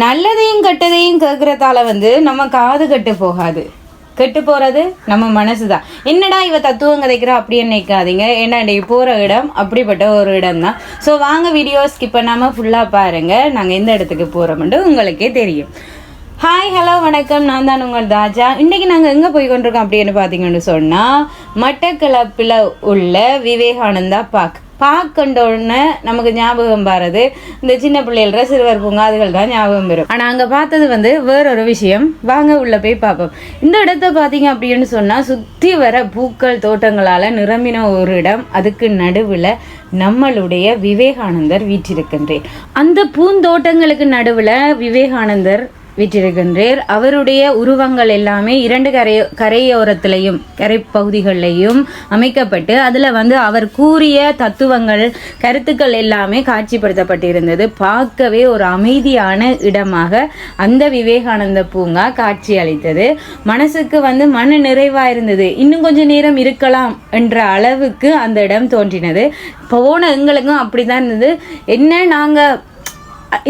நல்லதையும் கெட்டதையும் கேட்குறதால வந்து நம்ம காது கெட்டு போகாது. கெட்டு போகிறது நம்ம மனசு தான் என்னடா இவ தத்துவம் கதைக்கிறா? அப்படின்னு நினைக்காதீங்க. ஏன்னா போகிற இடம் அப்படிப்பட்ட ஒரு இடம் தான் ஸோ வாங்க வீடியோ ஸ்கிப் பண்ணாமல் ஃபுல்லாக பாருங்கள் நாங்கள் எந்த இடத்துக்கு போகிறோம்ன்ட்டு உங்களுக்கே தெரியும். ஹாய் ஹலோ வணக்கம். நான் தான் உங்கள் தாஜா இன்றைக்கி நாங்கள் எங்கே போய் கொண்டிருக்கோம் அப்படின்னு பார்த்தீங்கன்னு சொன்னால் மட்டக்களப்பில் உள்ள விவேகானந்தா பார்க் பார்க் கண்டோடனே நமக்கு ஞாபகம் வர்றது இந்த சின்ன பிள்ளைகள சிறுவர் பூங்காதுகள் தான் ஞாபகம் வரும். ஆனால் அங்கே பார்த்தது வந்து வேறொரு விஷயம். வாங்க உள்ளே போய் பார்ப்போம். இந்த இடத்த பார்த்தீங்க அப்படின்னு சொன்னால் சுற்றி வர பூக்கள் தோட்டங்களால் நிரம்பின ஒரு இடம். அதுக்கு நடுவில் நம்மளுடைய விவேகானந்தர் வீற்றிருக்கின்றேன் அந்த பூந்தோட்டங்களுக்கு நடுவில் விவேகானந்தர் விற்றிருக்கின்றேர் அவருடைய உருவங்கள் எல்லாமே இரண்டு கரை கரையோரத்திலையும் கரைப்பகுதிகளிலையும் அமைக்கப்பட்டு அதில் வந்து அவர் கூறிய தத்துவங்கள் கருத்துக்கள் எல்லாமே காட்சிப்படுத்தப்பட்டிருந்தது. பார்க்கவே ஒரு அமைதியான இடமாக அந்த விவேகானந்த பூங்கா காட்சி அளித்தது. மனசுக்கு வந்து மன நிறைவாக இருந்தது. இன்னும் கொஞ்ச நேரம் இருக்கலாம் என்ற அளவுக்கு அந்த இடம் தோன்றினது. போன எங்களுக்கும் அப்படி தான் இருந்தது. என்ன நாங்கள்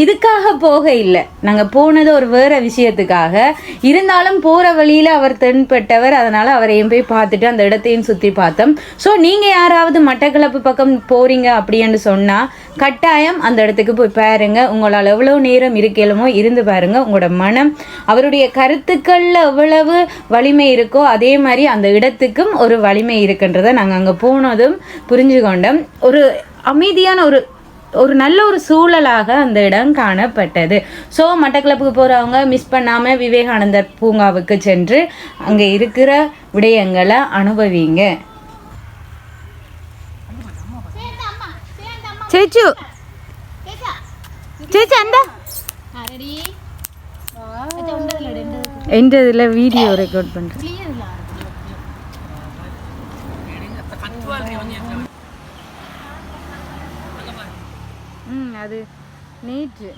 இதுக்காக போக இல்லை. நாங்கள் போனது ஒரு வேற விஷயத்துக்காக. இருந்தாலும் போகிற வழியில் அவர் தென்பட்டவர் அதனால் அவரையும் போய் பார்த்துட்டு அந்த இடத்தையும் சுற்றி பார்த்தோம். ஸோ நீங்கள் யாராவது மட்டக்களப்பு பக்கம் போகிறீங்க அப்படின்னு சொன்னால் கட்டாயம் அந்த இடத்துக்கு போய் பாருங்க. உங்களால் எவ்வளோ நேரம் இருக்கலுமோ இருந்து பாருங்க. உங்களோட மனம் அவருடைய கருத்துக்களில் எவ்வளவு வலிமை இருக்கோ அதே மாதிரி அந்த இடத்துக்கும் ஒரு வலிமை இருக்குன்றதை நாங்கள் அங்கே போனதும் புரிஞ்சு கொண்டோம் ஒரு அமைதியான ஒரு ஒரு நல்ல ஒரு சூழலாக அந்த இடம் காணப்பட்டது. ஸோ மட்டக்களப்புக்கு போகிறவங்க மிஸ் பண்ணாமல் விவேகானந்தர் பூங்காவுக்கு சென்று அங்கே இருக்கிற விடயங்களை அனுபவிங்க. சேச்சு. சேச்சு அந்த. எந்த இதில் வீடியோ ரெக்கார்ட் பண்ணுறேன் அது நேற்று